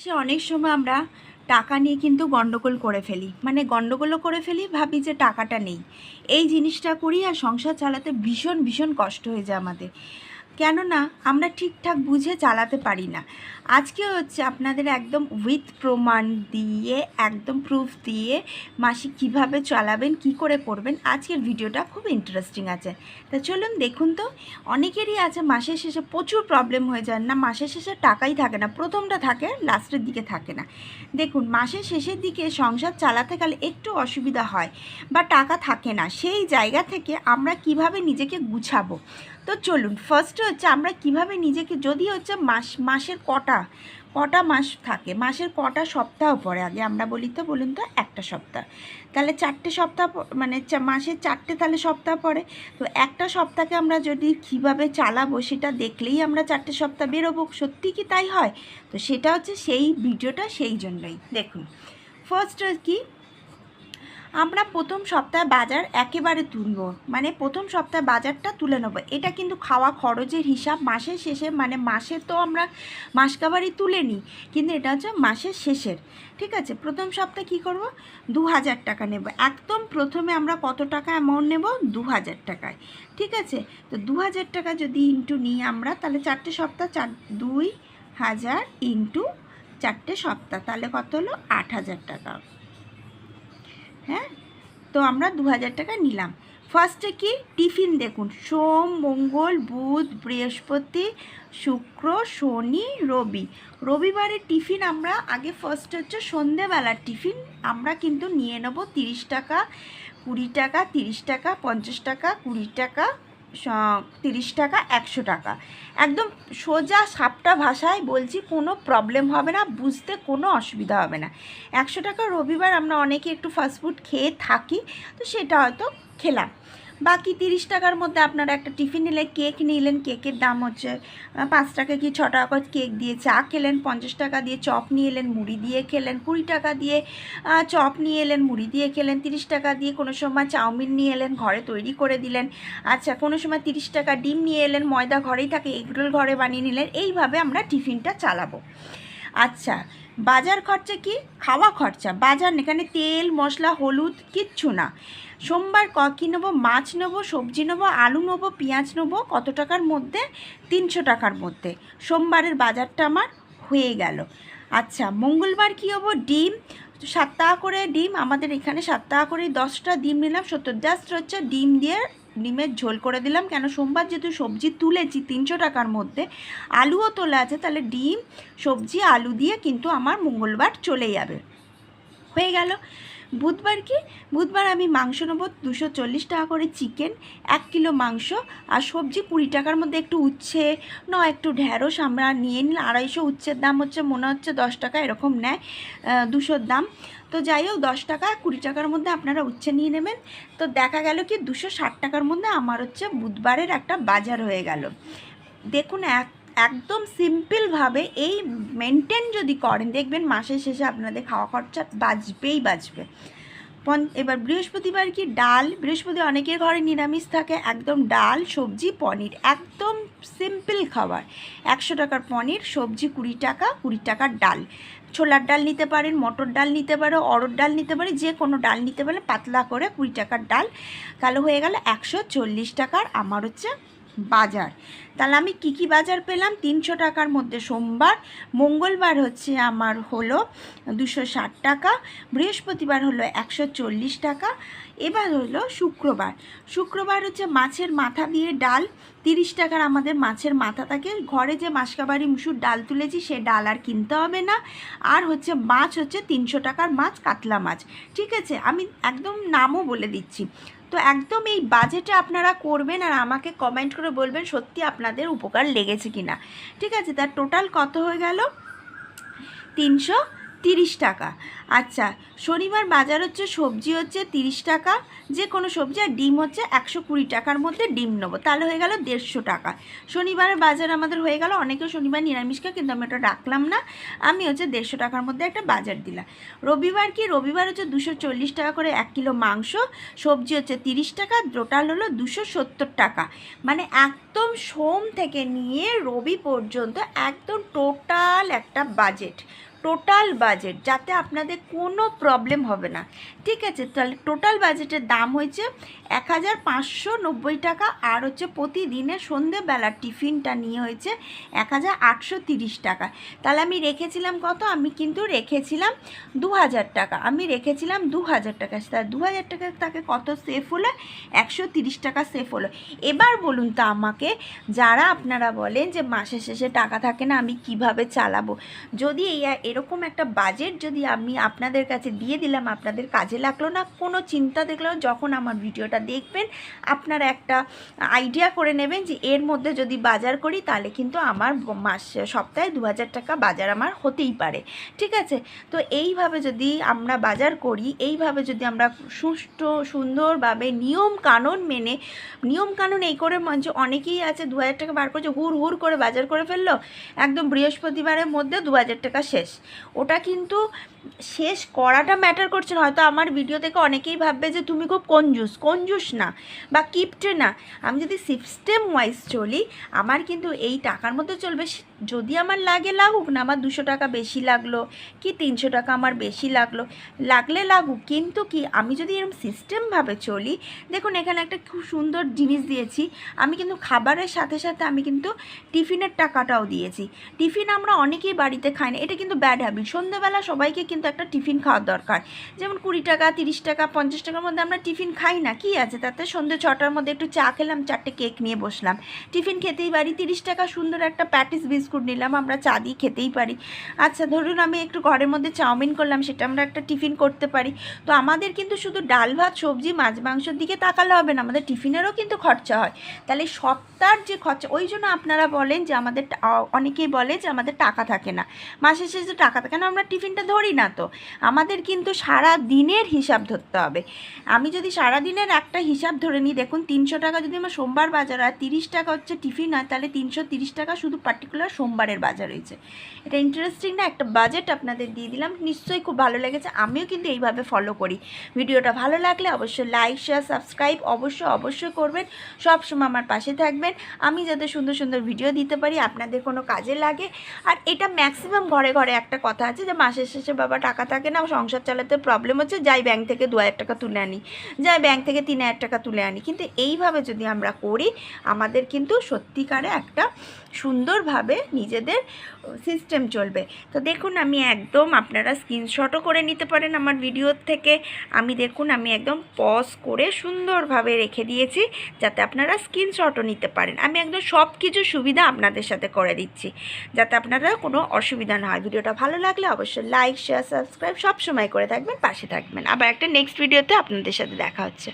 সে অনেক সময় আমরা টাকা নিয়ে কিন্তু গণ্ডগোল করে ফেলি। মানে গণ্ডগোলও করে ফেলি, ভাবি যে টাকাটা নেই। এই জিনিসটা করি আর সংসার চালাতে ভীষণ ভীষণ কষ্ট হয়ে যায় আমাদের। কেননা আমরা ঠিকঠাক বুঝে চালাতে পারি না। আজকে হচ্ছে আপনাদের একদম উইথ প্রমাণ দিয়ে, একদম প্রুফ দিয়ে মাসিক কীভাবে চালাবেন, কি করে করবেন, আজকের ভিডিওটা খুব ইন্টারেস্টিং আছে। তা চলুন দেখুন তো, অনেকেরই আছে মাসের শেষে প্রচুর প্রবলেম হয়ে যায় না, মাসের শেষে টাকাই থাকে না, প্রথমটা থাকে লাস্টের দিকে থাকে না। দেখুন, মাসের শেষের দিকে সংসার চালাতে গেলে একটু অসুবিধা হয়, বা টাকা থাকে না, সেই জায়গা থেকে আমরা কীভাবে নিজেকে গুছাবো? তো চলুন ফার্স্ট হচ্ছে আমরা কীভাবে নিজেকে, যদি হচ্ছে মাস, মাসের কটা কটা মাস থাকে, মাসের কটা সপ্তাহ পরে, আগে আমরা বলি তো, বলুন তো, একটা সপ্তাহ। তাহলে চারটে সপ্তাহ মানে মাসের চারটে তাহলে সপ্তাহ পরে। তো একটা সপ্তাহকে আমরা যদি কীভাবে চালাবো, সেটা দেখলেই আমরা চারটে সপ্তাহ বেরোবো। সত্যি কি তাই হয়? তো সেটা হচ্ছে সেই ভিডিওটা, সেই জন্যই। দেখুন ফার্স্ট কি আমরা প্রথম সপ্তাহে বাজার একেবারে তুলব। মানে প্রথম সপ্তাহে বাজারটা তুলে নেব। এটা কিন্তু খাওয়া খরচের হিসাব। মাসের শেষে মানে মাসে তো আমরা মাসকাবারি তুলে নিই। কিন্তু এটা হচ্ছে মাসের শেষের। ঠিক আছে? প্রথম সপ্তাহে কী করব? দু হাজার টাকা নেব। একদম প্রথমে আমরা কত টাকা অ্যামাউন্ট নেব? দু হাজার টাকায়। ঠিক আছে? তো দু হাজার টাকা যদি ইন্টু নিই আমরা, তাহলে চারটে সপ্তাহ চার, দুই হাজার ইন্টু চারটে সপ্তাহ। তাহলে কত হলো? আট হাজার টাকা। হ্যাঁ? তো আমরা দু হাজার টাকা নিলাম। ফার্স্টে কি? টিফিন দেখুন। সোম, মঙ্গল, বুধ, বৃহস্পতি, শুক্র, শনি, রবি। রবিবারের টিফিন আমরা, আগে ফার্স্ট হচ্ছে সন্ধেবেলার টিফিন আমরা কিন্তু নিয়ে নেব তিরিশ টাকা, কুড়ি টাকা, তিরিশ টাকা, পঞ্চাশ টাকা, কুড়ি টাকা। তিরিশ টাকা, একশো টাকা। একদম সোজা সাপটা ভাষায় বলছি, কোনো প্রবলেম হবে না, বুঝতে কোনো অসুবিধা হবে না। একশো টাকা রবিবার আমরা অনেকে একটু ফাস্টফুড খেয়ে থাকি, তো সেটা হয়তো খেলাম। বাকি তিরিশ টাকার মধ্যে আপনারা একটা টিফিন নিলে কেক নিলেন, কেকের দাম হচ্ছে পাঁচ টাকা কি ছ টাকা করে কেক দিয়ে চা খেলেন, পঞ্চাশ টাকা দিয়ে চপ নিয়ে এলেন, মুড়ি দিয়ে খেলেন, কুড়ি টাকা দিয়ে চপ নিয়ে এলেন, মুড়ি দিয়ে খেলেন, তিরিশ টাকা দিয়ে কোনো সময় চাউমিন নিয়ে এলেন, ঘরে তৈরি করে দিলেন আচ্ছা কোনো সময় তিরিশ টাকা ডিম নিয়ে এলেন, ময়দা ঘরেই থাকে এগরোল ঘরে বানিয়ে নিলেন, এইভাবে আমরা টিফিনটা চালাবো। আচ্ছা বাজার খরচা কি? খাওয়া খরচা। বাজার এখানে তেল, মশলা, হলুদ, কিচ্ছু না। সোমবার ক, কী নেব? মাছ নেব, সবজি নেব, আলু নেব, পেঁয়াজ নেব, কত টাকার মধ্যে? তিনশো টাকার মধ্যে। সোমবারের বাজারটা আমার হয়ে গেল। আচ্ছা মঙ্গলবার কী হব? ডিম, সাত টাকা করে ডিম। আমাদের এখানে সাত টাকা করে দশটা ডিম নিলাম। সত্তর, জাস্ট হচ্ছে ডিম দিয়ে ডিমের ঝোল করে দিলাম। কেন সোমবার যেহেতু সবজি তুলেছি তিনশো টাকার মধ্যে, আলুও তোলা আছে, তাহলে ডিম, সবজি, আলু দিয়ে কিন্তু আমার মঙ্গলবার চলে যাবে। হয়ে গেল। বুধবার কি? বুধবার আমি মাংস নেব দুশো চল্লিশ টাকা করে চিকেন, এক কিলো মাংস আর সবজি কুড়ি টাকার মধ্যে একটু উচ্ছে ন একটু ঢ্যাঁড়স আমরা নিয়ে নিলাম। আড়াইশো উচ্ছের দাম হচ্ছে, মনে হচ্ছে দশ টাকা, এরকম নেয় দুশোর দাম। তো যাই হোক, দশ টাকা কুড়ি টাকার মধ্যে আপনারা উচ্ছে নিয়ে নেবেন। তো দেখা গেল কি, দুশো ষাট টাকার মধ্যে আমার হচ্ছে বুধবারের একটা বাজার হয়ে গেল। দেখুন, এক, একদম সিম্পলভাবে এই মেনটেন যদি করেন, দেখবেন মাসের শেষে আপনাদের খাওয়া খরচা বাঁচবেই বাঁচবে এবার বৃহস্পতিবার কি ডাল? বৃহস্পতি অনেকের ঘরে নিরামিষ থাকে। একদম ডাল, সবজি, পনির। একদম সিম্পল খাবার। একশো টাকার পনির, সবজি কুড়ি টাকা, কুড়ি টাকার ডাল। ছোলার ডাল নিতে পারেন, মটর ডাল নিতে পারো অরড় ডাল নিতে পারে, যে কোনো ডাল নিতে পারে পাতলা করে কুড়ি টাকার ডাল। তাহলে হয়ে গেল একশো চল্লিশ টাকার। আমার হচ্ছে বাজার। তাহলে আমি কি কি বাজার পেলাম? তিনশো টাকার মধ্যে সোমবার, মঙ্গলবার হচ্ছে আমার হলো দুশো ষাট টাকা, বৃহস্পতিবার হলো একশো চল্লিশ টাকা, এবার হলো শুক্রবার। শুক্রবার হচ্ছে মাছের মাথা দিয়ে ডাল, তিরিশ টাকার আমাদের মাছের মাথা থাকে। ঘরে যে মাসকাবারি মুসুর ডাল তুলেছি, সে ডাল আর কিনতে হবে না। আর হচ্ছে মাছ হচ্ছে তিনশো টাকার মাছ, কাতলা মাছ। ঠিক আছে? আমি একদম নামও বলে দিচ্ছি। তো একদম এই বাজেটে আপনারা করবেন আর আমাকে কমেন্ট করে বলবেন সত্যি আপনাদের উপকার লেগেছে কি না ঠিক আছে, তার টোটাল কত হয়ে গেল? তিনশো তিরিশ টাকা। আচ্ছা শনিবার বাজার হচ্ছে সবজি হচ্ছে তিরিশ টাকা যে কোনো সবজি আর ডিম হচ্ছে একশো কুড়ি টাকার মধ্যে ডিম নেব। তাহলে হয়ে গেল দেড়শো টাকা। শনিবারের বাজার আমাদের হয়ে গেল অনেকে শনিবার নিরামিষ খায় কিন্তু আমি ওটা রাখলাম না। আমি হচ্ছে দেড়শো টাকার মধ্যে একটা বাজার দিলাম। রবিবার কি? রবিবার হচ্ছে দুশো চল্লিশ টাকা করে এক কিলো মাংস, সবজি হচ্ছে তিরিশ টাকা, টোটাল হলো দুশো সত্তর টাকা। মানে একদম সোম থেকে নিয়ে রবি পর্যন্ত একদম টোটাল একটা বাজেট। টোটাল বাজেট, যাতে আপনাদের কোনো প্রবলেম হবে না। ঠিক আছে, তাহলে টোটাল বাজেটের দাম হয়েছে এক হাজার পাঁচশো নব্বই টাকা, আর হচ্ছে প্রতিদিনে সন্ধেবেলার টিফিনটা নিয়ে হয়েছে এক হাজার আটশো তিরিশ টাকা। তাহলে আমি রেখেছিলাম কত? আমি কিন্তু রেখেছিলাম দু হাজার টাকা। আমি রেখেছিলাম দু হাজার টাকা। তা দু হাজার টাকা তাকে কত সেফ হলো? একশো তিরিশ টাকা সেফ হলো। এবার বলুন তো আমাকে, যারা আপনারা বলেন যে মাসের শেষে টাকা থাকে না, আমি কীভাবে চালাবো? যদি এই এরকম একটা বাজেট যদি আমি আপনাদের কাছে দিয়ে দিলাম, আপনাদের কাজে লাগল না, কোনো চিন্তা দেখল যখন আমার ভিডিওটা দেখবেন, আপনারা একটা আইডিয়া করে নেবেন যে এর মধ্যে যদি বাজার করি, তাহলে কিন্তু আমার মাস, সপ্তাহে দু হাজার টাকা বাজার আমার হতেই পারে। ঠিক আছে? তো এইভাবে যদি আমরা বাজার করি, এইভাবে যদি আমরা সুষ্ঠু, সুন্দরভাবে নিয়ম কানুন মেনে নিয়ম কানুন এই করে মঞ্চ অনেকেই আছে দু হাজার টাকা বার করছে হুর হুর করে বাজার করে ফেলল, একদম বৃহস্পতিবারের মধ্যে দু হাজার টাকা শেষ। ওটা কিন্তু শেষ করাটা ম্যাটার করছে না। হয়তো আমার ভিডিও থেকে অনেকেই ভাববে যে, তুমি খুব কঞ্জুস কঞ্জুস না বা কিপটে না। আমি যদি সিস্টেম ওয়াইজ চলি, আমার কিন্তু এই টাকার মধ্যে চলবে। যদি আমার লাগে লাগুক না, আমার দুশো টাকা বেশি লাগল কি তিনশো টাকা আমার বেশি লাগল, লাগলে লাগুক। কিন্তু কি, আমি যদি এরকম সিস্টেমভাবে চলি, দেখুন এখানে একটা খুব সুন্দর জিনিস দিয়েছি। আমি কিন্তু খাবারের সাথে সাথে আমি কিন্তু টিফিনের টাকাটাও দিয়েছি। টিফিন আমরা অনেকেই বাড়িতে খাই না, এটা কিন্তু ব্যাড হ্যাবিট সন্ধ্যেবেলা সবাইকে কিন্তু একটা টিফিন খাওয়ার দরকার। যেমন কুড়ি টাকা, তিরিশ টাকা, পঞ্চাশ টাকার মধ্যে আমরা টিফিন খাই না, কি আছে? তাতে সন্ধ্যে ছটার মধ্যে একটু চা খেলাম, চারটে কেক নিয়ে বসলাম। টিফিন খেতেই পারি, তিরিশ টাকা সুন্দর একটা প্যাটিস বিস্কুট নিলাম, আমরা চা দিয়ে খেতেই পারি। আচ্ছা ধরুন আমি একটু ঘরের মধ্যে চাউমিন করলাম, সেটা আমরা একটা টিফিন করতে পারি। তো আমাদের কিন্তু শুধু ডাল, ভাত, সবজি, মাছ, মাংসের দিকে তাকালে হবে না, আমাদের টিফিনেরও কিন্তু খরচা হয়। তাহলে সপ্তাহের যে খরচা, ওই জন্য আপনারা বলেন যে আমাদের অনেকেই বলে যে আমাদের টাকা থাকে না। মাসের শেষে টাকা থাকে না, আমরা টিফিনটা ধরি তো? আমাদের কিন্তু সারা দিনের হিসাব ধরতে হবে। আমি যদি সারা দিনের একটা হিসাব ধরে নিই, দেখুন তিনশো টাকা যদি আমার সোমবার বাজার হয়, তিরিশ টাকা হচ্ছে টিফিন হয়, তাহলে তিনশো তিরিশ টাকা শুধু পার্টিকুলার সোমবারের বাজার হয়েছে। এটা ইন্টারেস্টিং না? একটা বাজেট আপনাদের দিয়ে দিলাম। নিশ্চয়ই খুব ভালো লেগেছে। আমিও কিন্তু এইভাবে ফলো করি। ভিডিওটা ভালো লাগলে অবশ্যই লাইক শেয়ার সাবস্ক্রাইব অবশ্যই অবশ্যই করবেন। সব সময় আমার পাশে থাকবেন। আমি যাতে সুন্দর সুন্দর ভিডিও দিতে পারি, আপনাদের কোনো কাজে লাগে। আর এটা ম্যাক্সিমাম ঘরে ঘরে একটা কথা আছে যে, মাসের শেষে বাবা টাকা থাকে না, সংসার চালাতে প্রবলেম হচ্ছে, যাই ব্যাংক থেকে দু হাজার টাকা তুলে আনি, যাই ব্যাংক থেকে তিন হাজার টাকা তুলে আনি। কিন্তু এইভাবে যদি আমরা করি, আমাদের কিন্তু সত্যিকারে একটা সুন্দরভাবে নিজেদের সিস্টেম চলবে। তো দেখুন, আমি একদম আপনারা স্ক্রিনশটও করে নিতে পারেন আমার ভিডিওর থেকে। আমি দেখুন, আমি একদম পজ করে সুন্দরভাবে রেখে দিয়েছি, যাতে আপনারা স্ক্রিনশটও নিতে পারেন। আমি একদম সব কিছু সুবিধা আপনাদের সাথে করে দিচ্ছি, যাতে আপনারা কোনো অসুবিধা না হয়। ভিডিওটা ভালো লাগলে অবশ্যই লাইক শেয়ার সাবস্ক্রাইব সবসময় করে থাকবেন পাশে থাকবেন। আবার একটা নেক্সট ভিডিওতে আপনাদের সাথে দেখা হচ্ছে।